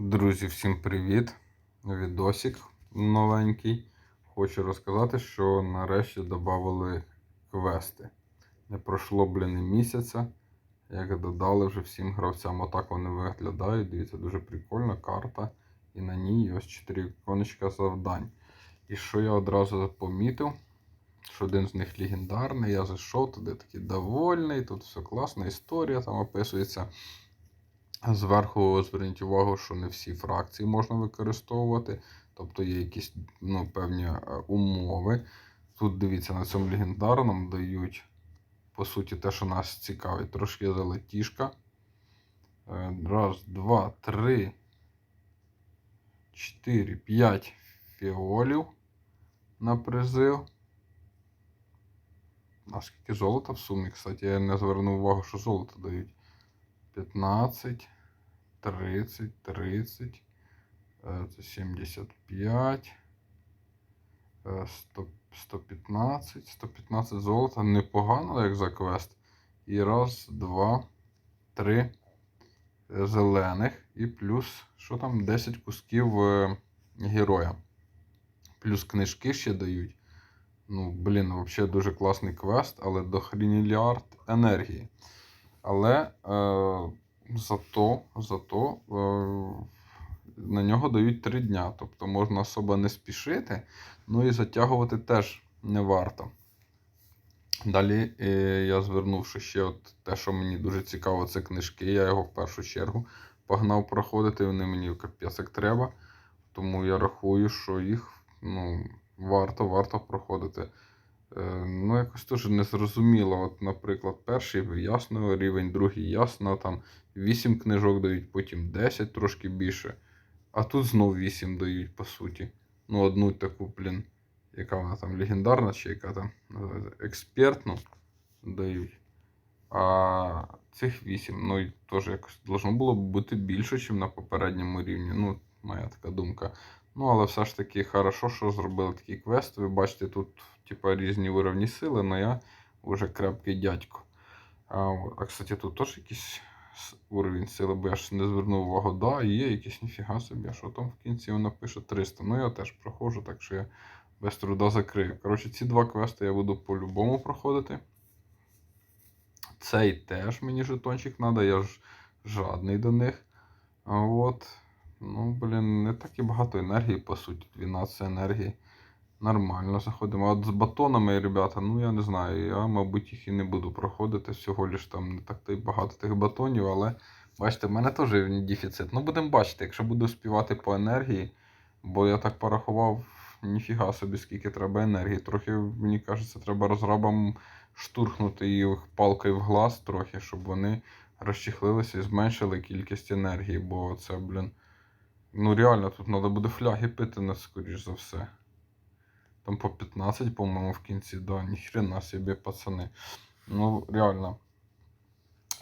Друзі, всім привіт! Відосик новенький. Хочу розказати, що нарешті додали квести. Не пройшло, блін, і місяця, як додали вже всім гравцям. Отак вони виглядають. Дивіться, дуже прикольна карта. І на ній ось 4 іконочка завдань. І що я одразу помітив, що один з них легендарний. Я зайшов туди такий довольний, тут все класна історія там описується. Зверху зверніть увагу, що не всі фракції можна використовувати, тобто є якісь ну, певні е, умови. Тут дивіться, на цьому легендарному дають, по суті, те, що нас цікавить, трошки золотішка. Е, Раз, два, три, чотири, п'ять фіолів на призив. А скільки золота в сумі, кстати, я не звернув увагу, що золото дають. 15, 30, 30, е, це 75, е, 100, 115, 115 золота. Непогано, як за квест. І раз, два, три е, зелених. І плюс, що там, 10 кусків е, героя. Плюс книжки ще дають. Ну, блін, взагалі дуже класний квест, але до хрініліард енергії. Але е, зато, зато е, на нього дають 3 дня. Тобто можна особо не спішити, ну і затягувати теж не варто. Далі е, я звернув, що ще от те, що мені дуже цікаво, це книжки. Я його в першу чергу погнав проходити. Вони мені капець як треба. Тому я рахую, що їх ну, варто, варто проходити. Е, Ну, якось теж не зрозуміло. От, наприклад, перший ясно, рівень, другий ясно, там 8 книжок дають, потім 10 трошки більше. А тут знов 8 дають, по суті. Ну, одну таку, блін, яка вона там легендарна, чи яка там експертну дають. А цих 8, ну і теж якось должно було б бути більше, ніж на попередньому рівні. Ну, моя така думка. Ну, але все ж таки хорошо, що зробили такий квест. Ви бачите, тут типа, різні уровні сили, але я вже крепкий дядько. А, а кстати, тут теж якийсь с- уровень сили, бо я ж не звернув увагу. Да, є якийсь ніфіга собі, а що там в кінці вона пише 300. Ну я теж проходжу, так що я без труда закрию. Коротше, ці два квести я буду по-любому проходити. Цей теж мені жетончик треба, я ж жадний до них. От. Ну, блін, не так і багато енергії, по суті. 12 енергії. Нормально заходимо. От з батонами, ребята, ну я не знаю. Я, мабуть, їх і не буду проходити. Всього лиш там не так багато тих батонів, але бачите, в мене теж дефіцит. Ну, будемо бачити, якщо буду співати по енергії, бо я так порахував, ніфіга собі, скільки треба енергії. Трохи, мені кажеться, треба розрабам штурхнути їх палкою в глаз трохи, щоб вони розчехлилися і зменшили кількість енергії, бо це, блін. Ну реально, тут треба буде фляги пити, скоріш за все. Там по 15, по-моєму, в кінці, да, ніхрена собі, пацани. Ну, реально.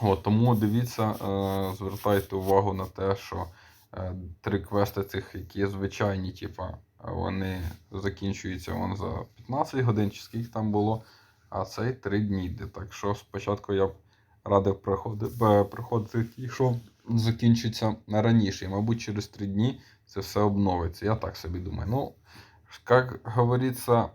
От, тому дивіться, е, звертайте увагу на те, що е, три квести цих, які звичайні, типа, вони закінчуються вон за 15 годин, чи скільки там було, а цей 3 дні йде. Так що спочатку я б радив приходити, ті, що закінчиться раніше. І, мабуть, через 3 дні це все обновиться. Я так собі думаю. Ну, як говориться, е,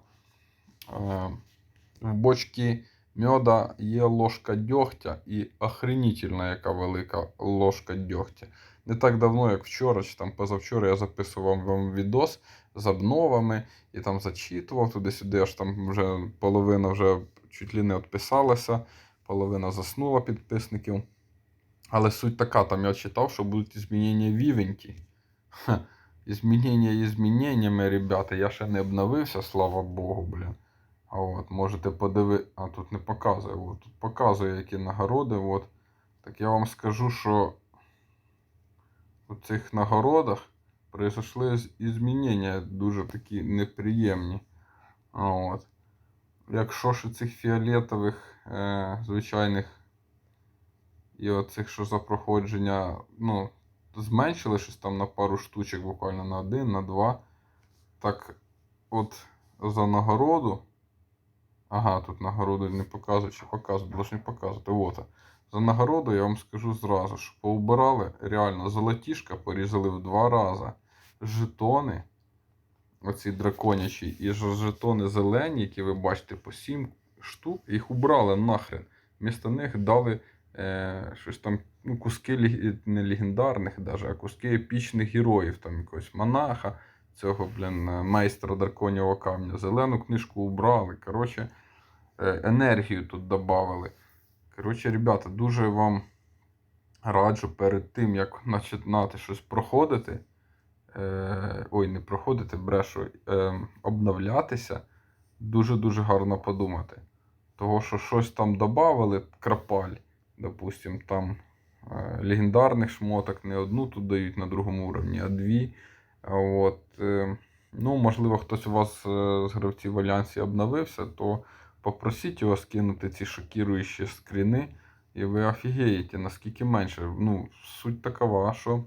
в бочці меда є ложка дьогтя і охренительна яка велика ложка дьогтя. Не так давно, як вчора, чи там позавчора я записував вам відос з обновами і там зачитував туди-сюди, аж там вже половина вже чуть ли не відписалася, половина заснула підписників. Але суть така, там я читав, що будуть змінення вівенькі. Ха, Змінення зміненнями, ребята, я ще не обновився, слава Богу, блін. А от, можете подивитися. А тут не показує. От, тут показує, які нагороди. От. Так я вам скажу, що у цих нагородах произошли з- змінення дуже такі неприємні. От. Якщо ж цих фіолетових е, звичайних і оцих, що за проходження, ну, зменшили щось там на пару штучок, буквально на один, на два. Так от за нагороду. Ага, тут нагороду не показує, чи показує, должны показувати. Вот. За нагороду я вам скажу зразу, що поубирали реально золотішка порізали в два рази. Жетони, оці драконячі, і жетони зелені, які ви бачите по 7 штук, їх убрали нахрен. Вмісто них дали е, щось там, ну, куски не легендарних, даже, а куски епічних героїв, там якогось монаха, цього, блін, е, майстра драконього камня. Зелену книжку убрали. Коротше, е, енергію тут додали. Коротше, ребята, дуже вам раджу перед тим, як починати щось проходити. Е, ой, не проходити, брешу, е, обновлятися, дуже-дуже гарно подумати. Того, що щось там додавали, крапаль, допустим, там е, легендарних шмоток не одну тут дають на другому уровні, а дві. От, е, ну, можливо, хтось у вас е, з гравців Альянсі обновився, то попросіть його скинути ці шокіруючі скріни, і ви офігієте, наскільки менше. Ну, суть такова, що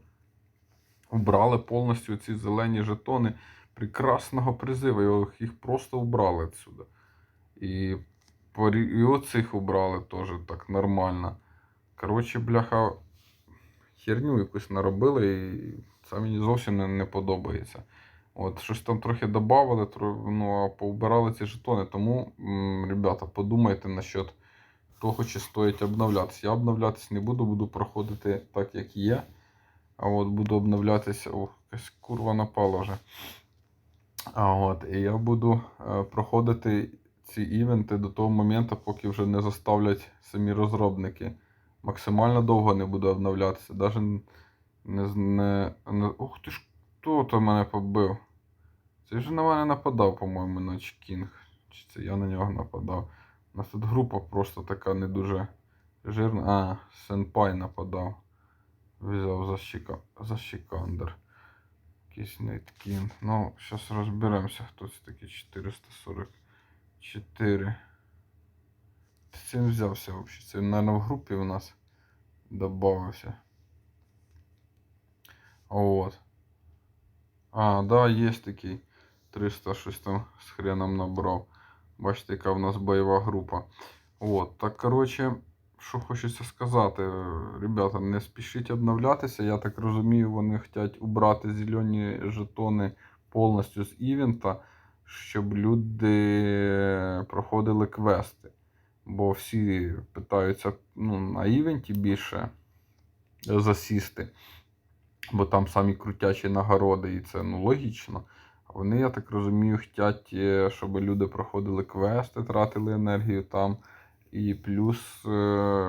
убрали повністю ці зелені жетони прекрасного призиву. Їх просто убрали відсюди. І, і оцих убрали теж так нормально. Коротше, бляха, херню якусь наробили, і це мені зовсім не, не подобається. От, щось там трохи додавали, ну, а поубирали ці жетони. Тому, ребята, подумайте насчет того, чи стоїть обновлятися. Я обновлятися не буду, буду проходити так, як є. А от буду обновлятися. О, якась курва напала вже. А от, і я буду е, проходити ці івенти до того моменту, поки вже не заставлять самі розробники. Максимально довго не буду обновлятися. Даже не, не, не... Ух ти ж, хто то мене побив? Це ж на мене нападав, по-моєму, наче Кінг. Чи це я на нього нападав? У нас тут група просто така не дуже жирна. А, Сенпай нападав. Взяв за, щека... за щекандер. Якийсь Найткін. Ну, зараз розберемося, хто це такий 444. Ти цим взявся взагалі. Це, мабуть, в групі у нас додався. От. А, да, є такий. 300 щось там з хреном набрав. Бачите, яка в нас бойова група. От, так, коротше, що хочеться сказати, ребята, не спішіть обновлятися. Я так розумію, вони хочуть убрати зелені жетони повністю з івента, щоб люди проходили квести. Бо всі питаються ну, на івенті більше засісти, бо там самі крутячі нагороди, і це ну, логічно. Вони, я так розумію, хочуть, е, щоб люди проходили квести, тратили енергію там. І плюс, е,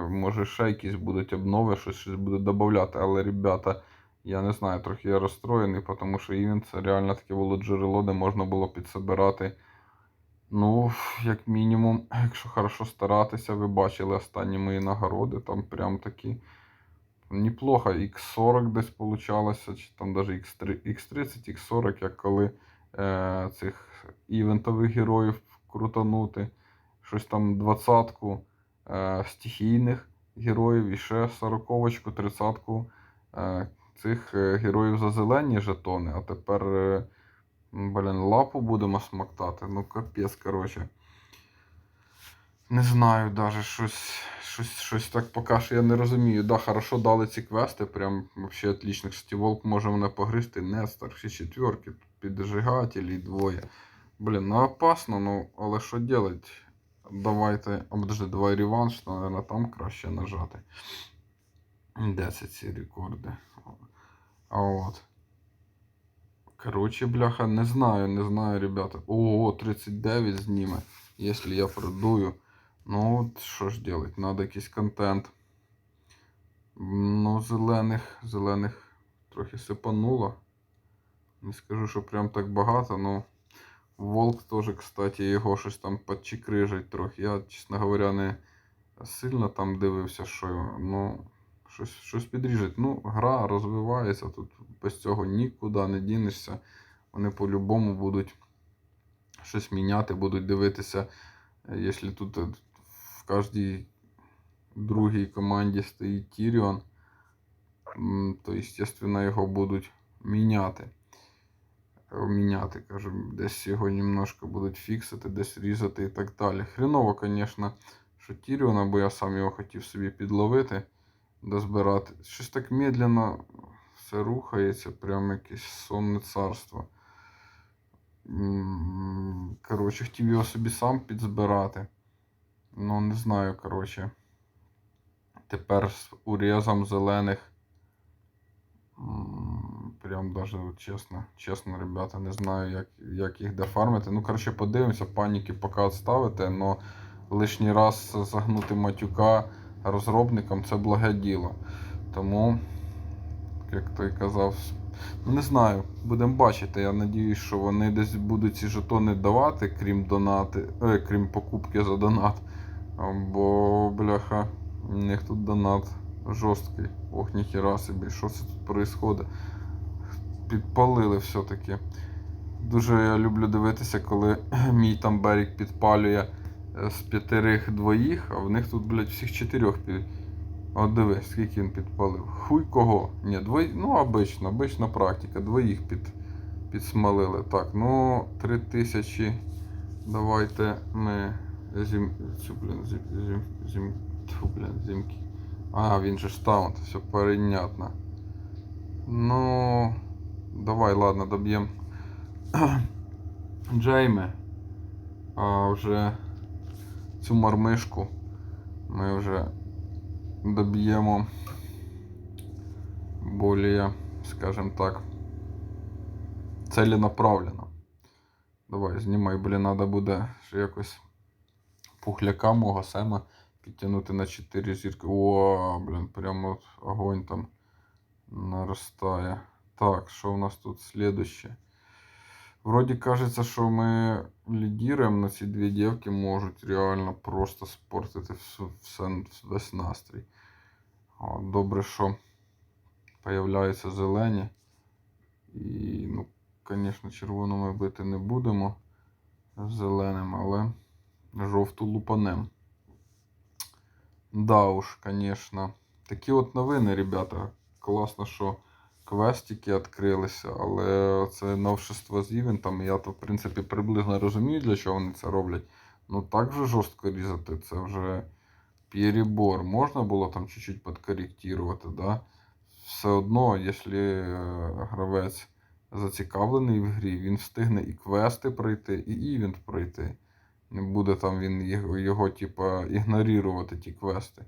може, ще якісь будуть обнови, щось, щось буде додати. Але, ребята, я не знаю, трохи я розстроєний, тому що івент це реально таке було джерело, де можна було підсобирати. Ну, як мінімум, якщо хорошо старатися, ви бачили останні мої нагороди, там прям такі неплохо. X40 десь получалося, чи там X3, X30, X40, як коли е, цих івентових героїв крутанути. Щось там двадцятку е, стихійних героїв і ще сороковочку, тридцятку е, цих е, героїв за зелені жетони. А тепер, е, блін, лапу будемо смоктати. Ну, капець, коротше. Не знаю, даже щось, щось, щось так поки що я не розумію. Да, хорошо дали ці квести, прям вообще отлично. Кстати, волк може мене погризти, Нестор, всі четверки, піджигателі двоє. Блін, ну опасно, ну, але що делать? Давайте. А подожди, давай реванш, наверное, там краще нажати. Де це ці рекорди? А от. Короче, бляха, не знаю, не знаю, ребята. Ого, 39 зніме, якщо я продую. Ну, от що ж делать? Надо якийсь контент. Ну, зелених, зелених трохи сипануло. Не скажу, що прям так багато, ну. Волк теж, кстати, його щось там підчикрижить трохи. Я, чесно говоря, не сильно там дивився, що ну, щось, щось підріжить. Ну, гра розвивається, тут без цього нікуди не дінешся. Вони по-любому будуть щось міняти, будуть дивитися. Е, Якщо тут е, в кожній другій команді стоїть Тіріон, то, естественно, його будуть міняти міняти, кажу, десь його немножко будуть фіксити, десь різати і так далі. Хреново, звісно, що Тіріона, бо я сам його хотів собі підловити, дозбирати. Щось так медленно все рухається, прям якесь сонне царство. Коротше, хотів його собі сам підзбирати. Ну, не знаю, коротше. Тепер з урізом зелених. Прям даже чесно, чесно, ребята, не знаю, як, як їх дефармити. Ну, коротше, подивимося, паніки поки відставити, але лишній раз загнути матюка розробникам це благе діло. Тому, як той казав, ну не знаю, будемо бачити. Я надіюсь, що вони десь будуть ці жетони давати, крім донати, е, крім покупки за донат. Бо, бляха, у них тут донат жорсткий. Ох, ніхіра собі, що це тут відбувається? Підпалили все-таки. Дуже я люблю дивитися, коли мій там берег підпалює з п'ятерих двоїх, а в них тут, блядь, всіх чотирьох під. От диви, скільки він підпалив. Хуй кого? Ні, двої. Ну, обично, обична практика. Двоїх під, підсмалили. Так, ну, три тисячі. Давайте ми зім. Цю, блін, зім. зім. Тьфу, блін, зімки. А, він же ж все понятно. Ну. Давай, ладно, доб'ємо. Джейми. А вже цю мармишку ми вже доб'ємо более, скажем так, целенаправленно. Давай, знімай, блін, треба буде ще якось пухляка мого сема підтягнути на 4 зірки. О, блін, прямо огонь там наростає. Так, що у нас тут слідуще? Вроді кажеться, що ми лідіруємо, но ці дві дівки можуть реально просто спортити весь настрій. Добре, що появляються зелені. І, ну, звісно, червону ми бити не будемо зеленим, але жовту лупанем. Да уж, звісно. Такі от новини, ребята. Класно, що квестики відкрилися, але це новшество з івентом. Я то, в принципі, приблизно розумію, для чого вони це роблять. Ну так же жорстко різати, це вже перебор. Можна було там чуть-чуть підкоректувати, да? Все одно, якщо е, гравець зацікавлений в грі, він встигне і квести пройти, і івент пройти. Не буде там він його, його типа, ігнорувати, ті квести.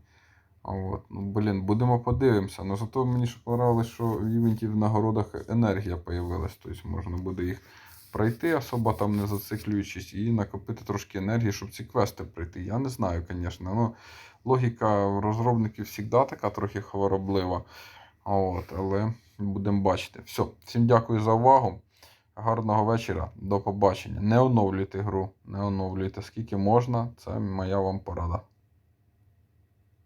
От. Ну, блін, будемо подивимося. Ну зато мені ще понравилось, що в івенті в нагородах енергія появилась. Тобто можна буде їх пройти, особо там не зациклюючись, і накопити трошки енергії, щоб ці квести пройти. Я не знаю, звісно. Ну, логіка розробників завжди така трохи хвороблива. От, але будемо бачити. Все, всім дякую за увагу. Гарного вечора, до побачення. Не оновлюйте гру, не оновлюйте скільки можна. Це моя вам порада.